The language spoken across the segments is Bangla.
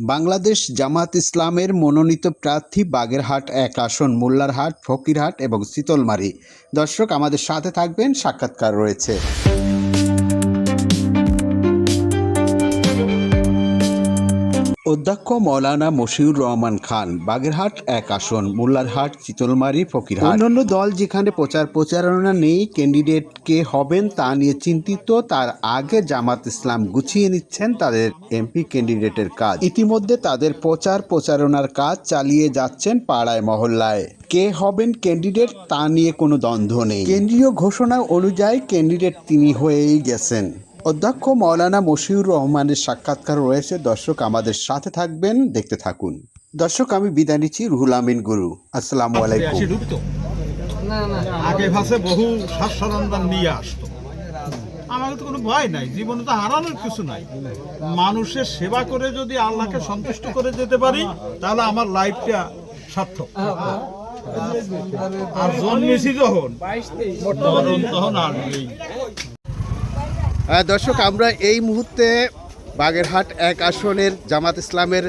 বাংলাদেশ জামাত ইসলামের মনোনীত প্রার্থী বাগেরহাট এক আসন, মোল্লারহাট, ফকিরহাট এবং শীতলমারি। দর্শক, আমাদের সাথে থাকবেন, সাক্ষাৎকার রয়েছে। অধ্যক্ষ মৌলানা মশিউর রহমান খান বাগেরহাট এক আসন মোল্লারহাট চিতলমারি ফকিরহাট। অন্যান্য দল যেখানে প্রচার প্রচারণা নেই ক্যান্ডিডেট কে হবেন তা নিয়ে চিন্তিত তার আগে জামাত ইসলাম গুছিয়ে নিচ্ছেন তাদের এমপি ক্যান্ডিডেটের কাজ। ইতিমধ্যে তাদের প্রচার প্রচারণার কাজ চালিয়ে যাচ্ছেন পাড়ায় মহল্লায়। কে হবেন ক্যান্ডিডেট তা নিয়ে কোনো দ্বন্দ্ব নেই। কেন্দ্রীয় ঘোষণা অনুযায়ী ক্যান্ডিডেট তিনি হয়েই গেছেন। অধ্যক্ষ মৌলানা মশিউর রহমানের সাক্ষাৎকার রয়েছে। দর্শক আমাদের সাথে থাকবেন দেখতে থাকুন। দর্শক আমি বিদায় নিচ্ছি। রুহুল আমিন গুরু আসসালামু আলাইকুম। আগে ভাষে বহু শ্বাস সরঞ্জাম নিয়ে আসতো। আমাকে তো কোনো ভয় নাই জীবনে তো হারানোর কিছু নাই। মানুষের সেবা করে যদি আল্লাহকে সন্তুষ্ট করে যেতে পারি তাহলে আমার লাইফটা সার্থক। আর জন্মেছি যখন তখন তখন আসবেই দর্শক, আমরা এই মুহূর্তে বাগেরহাট এক আসনের জামাত ইসলামের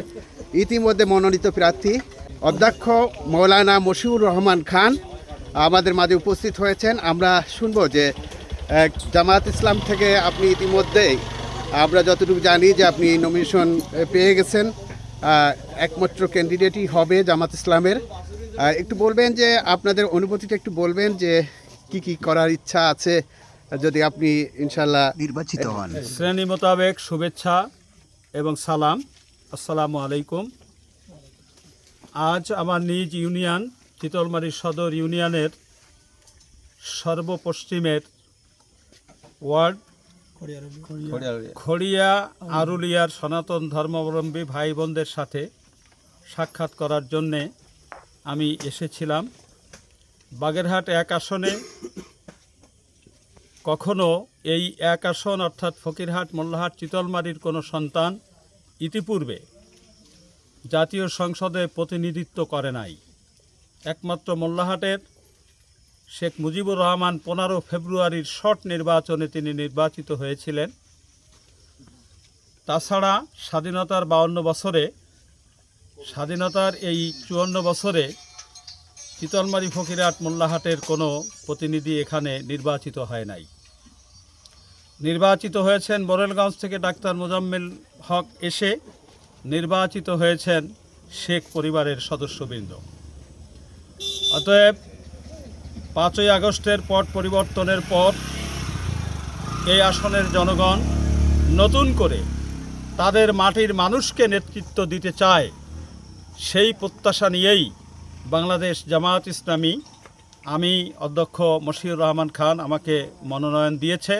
ইতিমধ্যে মনোনীত প্রার্থী, অধ্যক্ষ মৌলানা মশিউর রহমান খান আমাদের মাঝে উপস্থিত হয়েছেন। আমরা শুনব যে জামাত ইসলাম থেকে আপনি ইতিমধ্যেই, আমরা যতটুকু জানি যে আপনি নমিনেশন পেয়ে গেছেন। একমাত্র ক্যান্ডিডেটই হবে জামাত ইসলামের। একটু বলবেন যে, আপনাদের অনুভূতিটা একটু বলবেন যে, কি কি করার ইচ্ছা আছে যদি আপনি ইনশাল্লাহ নির্বাচিত হন। শ্রেণি মোতাবেক শুভেচ্ছা এবং সালাম। আসসালামু আলাইকুম। আজ আমার নিজ ইউনিয়ন চিতলমারি সদর ইউনিয়নের সর্বপশ্চিমের ওয়ার্ড খড়িয়া আরুলিয়ার সনাতন ধর্মাবলম্বী ভাই বোনদের সাথে সাক্ষাৎ করার জন্যে আমি এসেছিলাম। বাগেরহাট এক আসনে কখনো এই এক আসন অর্থাৎ ফকিরহাট, মোল্লাহাট, চিতলমারির কোনো সন্তান ইতিপূর্বে জাতীয় সংসদে প্রতিনিধিত্ব করে নাই। একমাত্র মোল্লাহাটের শেখ মুজিবুর রহমান পনেরো ফেব্রুয়ারির শর্ট নির্বাচনে তিনি নির্বাচিত হয়েছিলেন। তাছাড়া স্বাধীনতার বাউন্ন বছরে, স্বাধীনতার এই চুয়ান্ন বছরে চিতলমারি, ফকিরহাট, মোল্লাহাটের কোনো প্রতিনিধি এখানে নির্বাচিত হয় নাই। নির্বাচিত হয়েছেন বরেলগঞ্জ থেকে ডাক্তার মোজাম্মেল হক এসে নির্বাচিত হয়েছেন শেখ পরিবারের সদস্যবৃন্দ। অতএব পাঁচই আগস্টের পট পরিবর্তনের পর এই আসনের জনগণ নতুন করে তাদের মাটির মানুষকে নেতৃত্ব দিতে চায়, সেই প্রত্যাশা নিয়েই বাংলাদেশ জামায়াত ইসলামী, আমি অধ্যক্ষ মশিউর রহমান খান আমাকে মনোনয়ন দিয়েছে।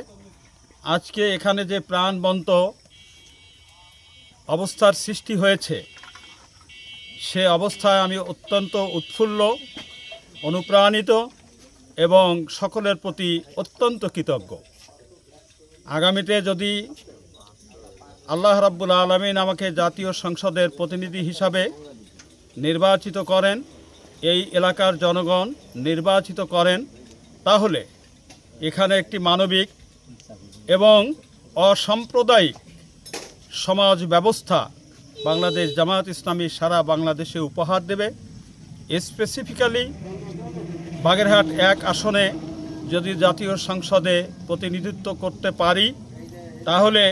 আজকে এখানে যে প্রাণবন্ত অবস্থার সৃষ্টি হয়েছে, সে অবস্থায় আমি অত্যন্ত উৎফুল্ল, অনুপ্রাণিত এবং সকলের প্রতি অত্যন্ত কৃতজ্ঞ। আগামীতে যদি আল্লাহ রাব্বুল আলমিন আমাকে জাতীয় সংসদের প্রতিনিধি হিসাবে নির্বাচিত করেন, এই এলাকার জনগণ নির্বাচিত করেন, তাহলে এখানে একটি মানবিক এবং অসাম্প্রদায়িক সমাজ ব্যবস্থা বাংলাদেশ জামায়াত ইসলামী সারা বাংলাদেশে উপহার দেবে। স্পেসিফিক্যালি বাগেরহাট এক আসনে যদি জাতীয় সংসদে প্রতিনিধিত্ব করতে পারি, তাহলে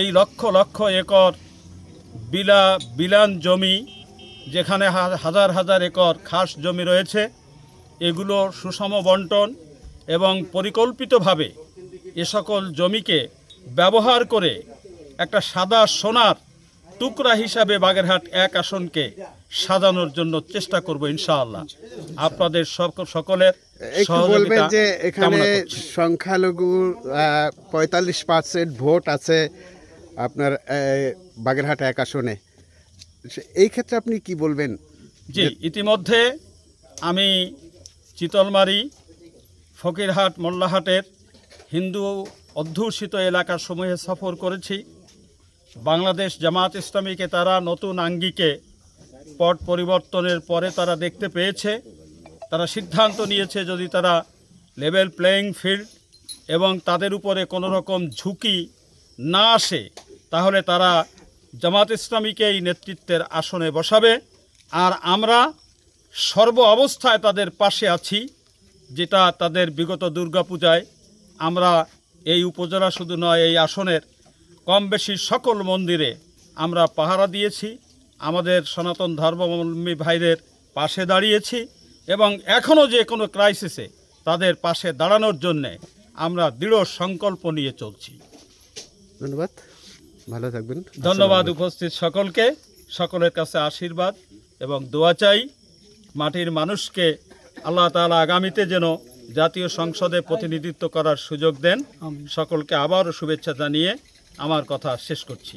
এই লক্ষ লক্ষ একর বিলা বিলান জমি, যেখানে হাজার হাজার একর খাস জমি রয়েছে এগুলো সুষম বন্টন এবং পরিকল্পিতভাবে এ সকল জমিকে ব্যবহার করে একটা সাদা সোনার টুকরা হিসাবে বাগেরহাট এক আসনকে সাজানোর জন্য চেষ্টা করব ইনশাআল্লাহ। আপনাদের সক- সকলের বলবেন যে এখানে সংখ্যালঘু পঁয়তাল্লিশ পার্সেন্ট ভোট আছে আপনার বাগেরহাট এক আসনে। এই ক্ষেত্রে আপনি কি বলবেন? জি ইতিমধ্যে আমি চিতলমারি ফকিরহাট মোল্লাহাটের হিন্দু অধ্যুষিত এলাকার সমূহে সফর করেছি। বাংলাদেশ জামাত ইসলামীকে তারা নতুন আঙ্গিকে পট পরিবর্তনের পরে তারা দেখতে পেয়েছে। তারা সিদ্ধান্ত নিয়েছে যদি তারা লেভেল প্লেয়িং ফিল্ড এবং তাদের উপরে কোনো রকম ঝুঁকি না আসে, তাহলে তারা জামাত ইসলামীকে এই নেতৃত্বের আসনে বসাবে। আর আমরা সর্ব অবস্থায় তাদের পাশে আছি, যেটা তাদের বিগত দুর্গাপূজায় আমরা এই উপজেলা শুধু নয় এই আসনের কম বেশি সকল মন্দিরে আমরা পাহারা দিয়েছি আমাদের সনাতন ধর্মাবলম্বী ভাইদের পাশে দাঁড়িয়েছি এবং এখনও যে কোনো ক্রাইসিসে তাদের পাশে দাঁড়ানোর জন্যে আমরা দৃঢ় সংকল্প নিয়ে চলছি। ধন্যবাদ। ভালো থাকবেন। ধন্যবাদ উপস্থিত সকলকে। সকলের কাছে আশীর্বাদ এবং দোয়া চাই। মাটির মানুষকে আল্লাহ তালা আগামীতে যেন জাতীয় সংসদে প্রতিনিধিত্ব করার সুযোগ দেন। সকলকে আবারও শুভেচ্ছা জানিয়ে আমার কথা শেষ করছি।